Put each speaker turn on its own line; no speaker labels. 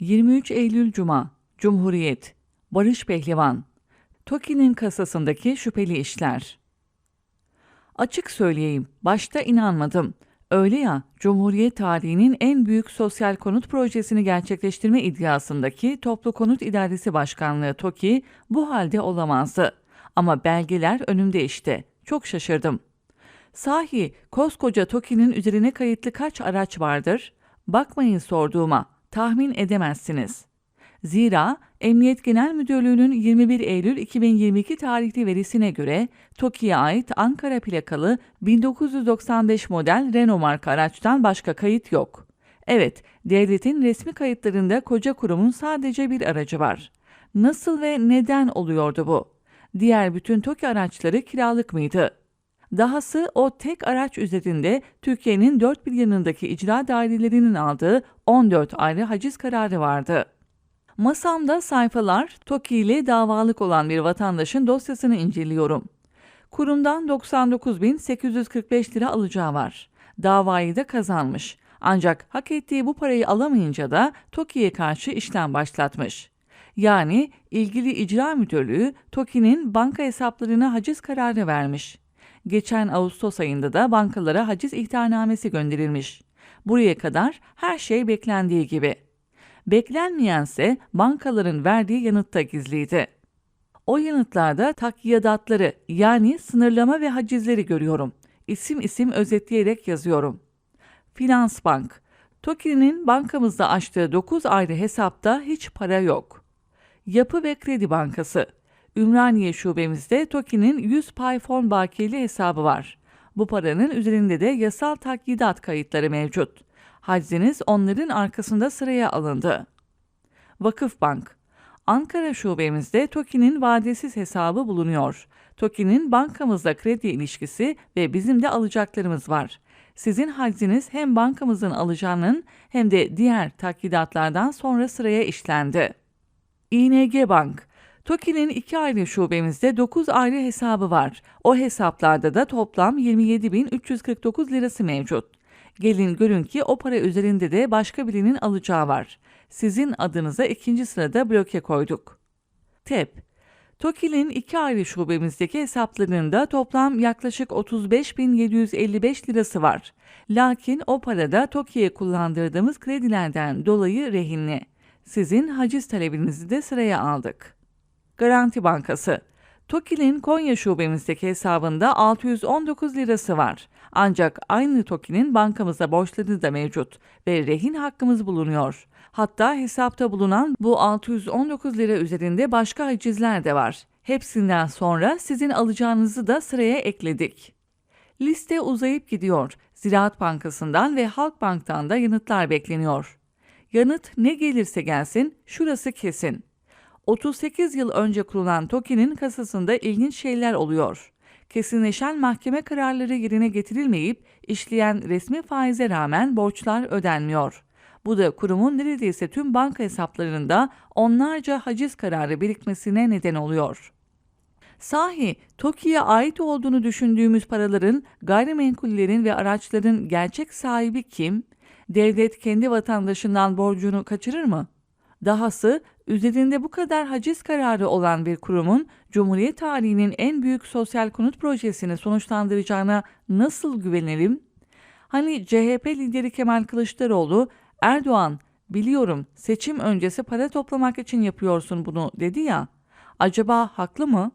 23 Eylül Cuma, Cumhuriyet, Barış Pehlivan, TOKİ'nin kasasındaki şüpheli işler. Açık söyleyeyim, başta inanmadım. Öyle ya, Cumhuriyet tarihinin en büyük sosyal konut projesini gerçekleştirme iddiasındaki Toplu Konut İdaresi Başkanlığı TOKİ bu halde olamazdı. Ama belgeler önümde işte. Çok şaşırdım. Sahi koskoca TOKİ'nin üzerine kayıtlı kaç araç vardır? Bakmayın sorduğuma, tahmin edemezsiniz. Zira Emniyet Genel Müdürlüğü'nün 21 Eylül 2022 tarihli verisine göre TOKİ'ye ait Ankara plakalı 1995 model Renault marka araçtan başka kayıt yok. Evet, devletin resmi kayıtlarında koca kurumun sadece bir aracı var. Nasıl ve neden oluyordu bu? Diğer bütün TOKİ araçları kiralık mıydı? Dahası o tek araç üzerinde Türkiye'nin dört bir yanındaki icra dairelerinin aldığı 14 ayrı haciz kararı vardı. Masamda sayfalar TOKİ ile davalık olan bir vatandaşın dosyasını inceliyorum. Kurumdan 99.845 lira alacağı var. Davayı da kazanmış. Ancak hak ettiği bu parayı alamayınca da TOKİ'ye karşı işlem başlatmış. Yani ilgili icra müdürlüğü TOKİ'nin banka hesaplarına haciz kararı vermiş. Geçen Ağustos ayında da bankalara haciz ihtarnamesi gönderilmiş. Buraya kadar her şey beklendiği gibi. Beklenmeyense bankaların verdiği yanıtta gizliydi. O yanıtlarda takyidatları yani sınırlama ve hacizleri görüyorum. İsim isim özetleyerek yazıyorum. Finans Bank TOKİ'nin bankamızda açtığı 9 ayrı hesapta hiç para yok. Yapı ve Kredi Bankası Ümraniye şubemizde TOKİ'nin 100 pay fon bakiyeli hesabı var. Bu paranın üzerinde de yasal takyidat kayıtları mevcut. Hacziniz onların arkasında sıraya alındı. Vakıfbank Ankara şubemizde TOKİ'nin vadesiz hesabı bulunuyor. TOKİ'nin bankamızla kredi ilişkisi ve bizim de alacaklarımız var. Sizin hacziniz hem bankamızın alacağının hem de diğer takyidatlardan sonra sıraya işlendi. ING Bank TOKİ'nin iki ayrı şubemizde 9 ayrı hesabı var. O hesaplarda da toplam 27.349 lirası mevcut. Gelin görün ki o para üzerinde de başka birinin alacağı var. Sizin adınıza ikinci sırada bloke koyduk. TEP TOKİ'nin iki ayrı şubemizdeki hesaplarında toplam yaklaşık 35.755 lirası var. Lakin o parada TOKİ'ye kullandırdığımız kredilerden dolayı rehinli. Sizin haciz talebinizi de sıraya aldık. Garanti Bankası TOKİ'nin Konya şubemizdeki hesabında 619 lirası var. Ancak aynı TOKİ'nin bankamızda borçları da mevcut ve rehin hakkımız bulunuyor. Hatta hesapta bulunan bu 619 lira üzerinde başka hacizler de var. Hepsinden sonra sizin alacağınızı da sıraya ekledik. Liste uzayıp gidiyor. Ziraat Bankası'ndan ve Halkbank'tan da yanıtlar bekleniyor. Yanıt ne gelirse gelsin şurası kesin. 38 yıl önce kurulan TOKİ'nin kasasında ilginç şeyler oluyor. Kesinleşen mahkeme kararları yerine getirilmeyip işleyen resmi faize rağmen borçlar ödenmiyor. Bu da kurumun neredeyse tüm banka hesaplarında onlarca haciz kararı birikmesine neden oluyor. Sahi TOKİ'ye ait olduğunu düşündüğümüz paraların, gayrimenkullerin ve araçların gerçek sahibi kim? Devlet kendi vatandaşından borcunu kaçırır mı? Dahası üzerinde bu kadar haciz kararı olan bir kurumun Cumhuriyet tarihinin en büyük sosyal konut projesini sonuçlandıracağına nasıl güvenelim? Hani CHP lideri Kemal Kılıçdaroğlu Erdoğan biliyorum seçim öncesi para toplamak için yapıyorsun bunu dedi ya. Acaba haklı mı?